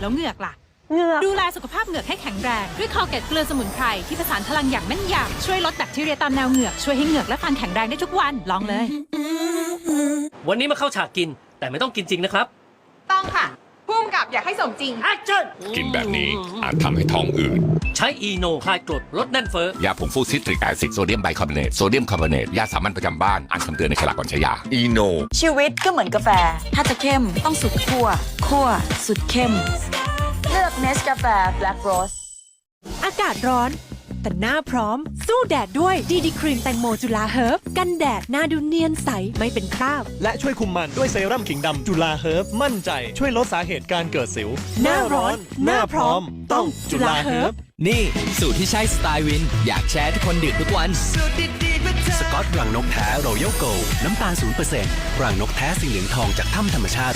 แล้วเหงือกล่ะ เหงือกดูแลสุขภาพเหงือกให้แข็งแรง ด้วยคอเกตเกลือสมุนไพรที่ผสานพลังอย่างแม่นยำช่วยลดแบคทีเรียตามแนวเหงือก ช่วยให้เหงือกและฟันแข็งแรงได้ทุกวันลองเลย วันนี้มาเข้าฉากกิน แต่ไม่ต้องกินจริงนะครับ ต้องค่ะ พุ่มกับอยากให้สมจริง Action กินแบบนี้อาจทำให้ท้องอืดใช้อีโนคลายกรดลดแน่นเฟ้อ ยาผงฟูซิตริกแอซิดโซเดียมไบคาร์บอเนตโซเดียมคาร์บอเนตยาสามัญประจำบ้านอ่านคำเตือนในฉลากก่อนใช้ยาอีโน ชีวิตก็เหมือนกาแฟ ถ้าจะเข้มต้องสุดขั้วขั้วสุดเข้ม เลือกเนสกาแฟ Black Rose อากาศร้อน แต่หน้าพร้อม สู้แดดด้วยดีดีครีมแตงโมจุฬาเฮิร์บกันแดดหน้าดูเนียนใสไม่เป็นคราบ และช่วยคุมมันด้วยเซรั่มขิงดำจุฬาเฮิร์บมั่นใจช่วยลดสาเหตุการเกิดสิว หน้าร้อนหน้าพร้อม ต้องจุฬาเฮิร์บนี่ สูตรที่ใช่สไตล์วิน อยากแชร์ทุกคนดื่มทุกวันสกอตรังนกแท้รอยัลโกน้ำตาล0%รังนกแท้สีเหลืองทองจากถ้ำธรรมชาติ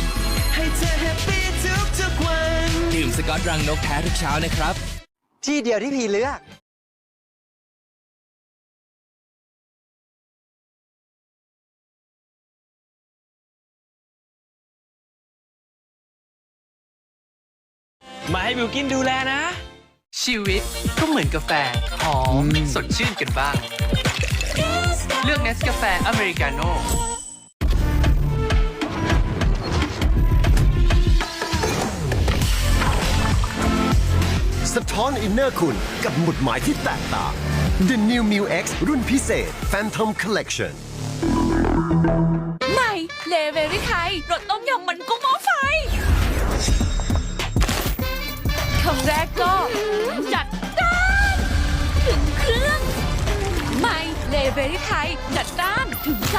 100%ให้เธอแฮปปี้ทุกทุกวัน ดื่มสกอตรังนกแท้ทุกเช้านะครับ ที่เดียวที่พีเลือกมาให้บิวกินดูแลนะ ชีวิตก็เหมือนกาแฟ หอม สดชื่นกันบ้าง เลือกเนสกาแฟอเมริกาโน่ะท้อนอินเนอร์คุณกับหมุดหมายที่แตกต่าง The New m u X รุ่นพิเศษ Phantom Collection ใหม่เลเวอรี่ไทยรสต้มยำมันกุ้งหม้อไฟคำแรกก็จัดจ้านถึงเครื่องใหม่เลเวอรี่ไทยจัดจ้านถึงใจ